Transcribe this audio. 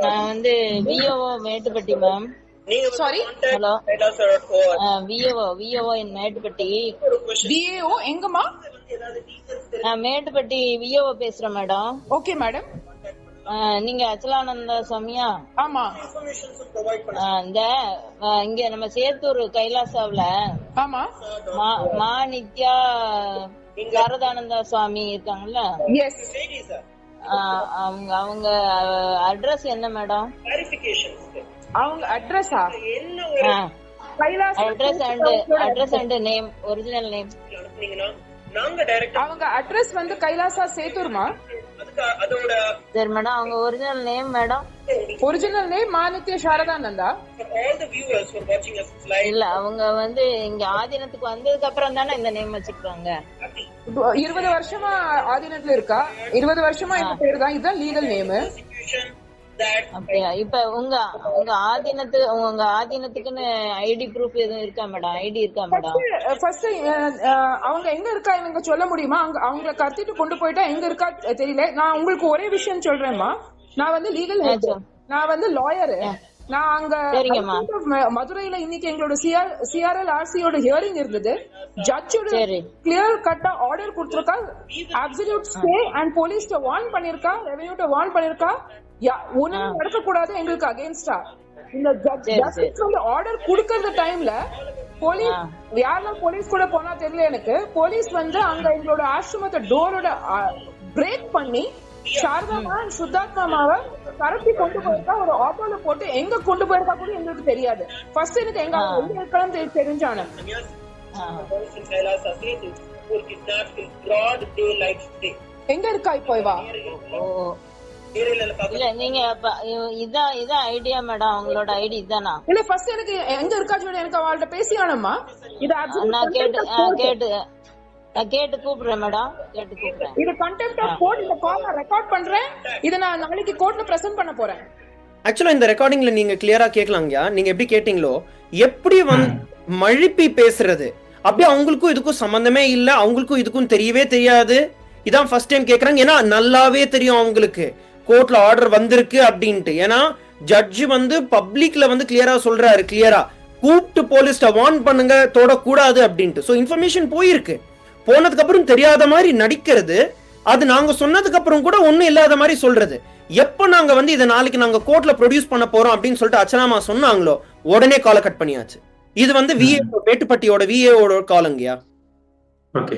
நான் வந்து VOO Mettupatti ma'am? Hello? Kailasa VOO VOO in Mettupatti. DAO எங்கம்மா? நான் மேட்டுப்பட்டி விஓஓ பேசுறேன் மேடம் ஓகே மேடம் நீங்க அச்சலானந்த சாமியா ஆமா. இந்த இங்க நம்ம சேத்தூர் கைலாசாவுல ஆமா. மா- மா நித்யா சாரதானந்தா சுவாமி இருக்காங்கல்ல? எஸ் சரி சார் ஆ, அவங்க அவங்க அட்ரஸ் என்ன மேடம் அவங்க அட்ரஸா என்ன ஒரு Kailash address and address and name original name அனுப்புனீங்கன்னா நாங்க டைரக்டா அவங்க அட்ரஸ் வந்து கைலாசா சேத்தூர்மா? அதுக்கு அதோட சரி மேடம் அவங்க original name madam original name Manithya Sharadananda? இல்ல அவங்க வந்து இங்க ஆதீனத்துக்கு வந்ததுக்கு அப்புறம் தானே இந்த நேம் வச்சிருக்காங்க. இருபது வருஷமா ஆதீனத்துல இருக்கா? இருபது வருஷமா இந்த பேர் தான் இதுதான் லீகல் நேம் அப்படியா? இப்ப உங்க உங்க ஆதீனத்து உங்க ஆதீனத்துக்குன்னு ஐடி ப்ரூஃப் எதுவும் இருக்கா மேடம்? ஐடி இருக்கா மேடம்? ஃபர்ஸ்ட் அவங்க எங்க இருக்கா? எனக்கு சொல்ல முடியுமா? அங்க அவங்கள கடத்திட்டு கொண்டு போயிட்டா எங்க இருக்கா? தெரியல. நான் உங்களுக்கு ஒரே விஷயம் சொல்றேன்மா. நான் வந்து லீகல். நான் வந்து லாயர் நான் அங்க மதுரையில இன்னைக்கு எங்களோட சிஆர் சிஆர்எல் ஆர்சியோட ஹியரிங் இருந்தது. ஜட்ஜோட. கிளியர் கட்டா ஆர்டர் கொடுத்திருக்கா. அப்சல்யூட் ஸ்டே அண்ட் போலீஸ்ட வார்ன் பண்ணிருக்கா ரெவென்யூட்ட வார்ன் பண்ணிருக்கா. ஒண்ணுமே நடக்க கூடாது எங்களுக்கு அகைன்ஸ்டா இந்த சரி, சரி. ஜட்ஜ் வந்து ஆர்டர் குடுக்கற டைம்ல போலீஸ் யாரெல்லாம் போலீஸ் கூட போனா தெரியல எனக்கு. போலீஸ் வந்து அங்க எங்களோட ஆசிரமத்தை டோரோட பிரேக் பண்ணி சாரதாமா சுத்தாத்மாவை கடத்தி கொண்டு போயிருக்கா? ஒரு ஆட்டோல போட்டு எங்க கொண்டு போயிருக்கா கூட எங்களுக்கு தெரியாது. ஃபர்ஸ்ட் எனக்கு எங்க எங்க இருக்கான்னு தெரி- தெரிஞ்சானு. எங்க இருக்கா இப்போ இவா? இல்ல நீங்க இதான் இதான் ஐடியா மேடம் அவங்களோட ஐடி இதானா? இல்ல ஃபர்ஸ்ட் எனக்கு எங்க இருக்கா சொல்லி எனக்கு அவள்கிட்ட பேசியானம்மா. இது நான் கேட்டு. கேட்டு நான் கேட்டு கூப்பிடுறேன் மேடம். கேட்டு கூப்பிடுறேன். இது கண்டெம்ட் ஆஃப் கோர்ட் இந்த கால் நான் ரெக்கார்ட் பண்றேன். இதை நான் நாளைக்கு கோர்ட்ல பிரசன்ட் பண்ண போறேன். ஆக்சுவலா இந்த ரெக்கார்டிங்ல நீங்க கிளியரா கேட்கலாங்கயா நீங்க எப்படி கேட்டீங்களோ எப்படி வந்து மழுப்பி பேசுறது? அப்படியே அவங்களுக்கும் இதுக்கும் சம்பந்தமே இல்ல அவங்களுக்கும் இதுக்கும் தெரியவே தெரியாது. இதான் ஃபர்ஸ்ட் டைம் கேக்குறாங்க. ஏன்னா நல்லாவே தெரியும் அவங்களுக்கு. கோர்ட்ல ஆர்டர் வந்திருக்கு அப்படின்ட்டு. ஏன்னா ஜட்ஜ் வந்து பப்ளிக்ல வந்து கிளியரா சொல்றாரு கிளியரா கூப்பிட்டு போலீஸ்ட வார்ன் பண்ணுங்க தொடக்கூடாது அப்படின்ட்டு. ஸோ இன்ஃபர்மேஷன் போயிருக்கு. போனதுக்கு அப்புறம் தெரியாத மாதிரி நடிக்கிறது. அது நாங்க சொன்னதுக்கு அப்புறம் கூட ஒண்ணும் இல்லாத மாதிரி சொல்றது. எப்ப நாங்க வந்து இதை நாளைக்கு நாங்க கோர்ட்ல ப்ரொடியூஸ் பண்ண போறோம் அப்படின்னு சொல்லிட்டு அச்சனாமா சொன்னாங்களோ உடனே காலை கட் பண்ணியாச்சு. இது வந்து விஏ மேட்டுப்பட்டியோட விஏஓட காலங்கயா ஓகே.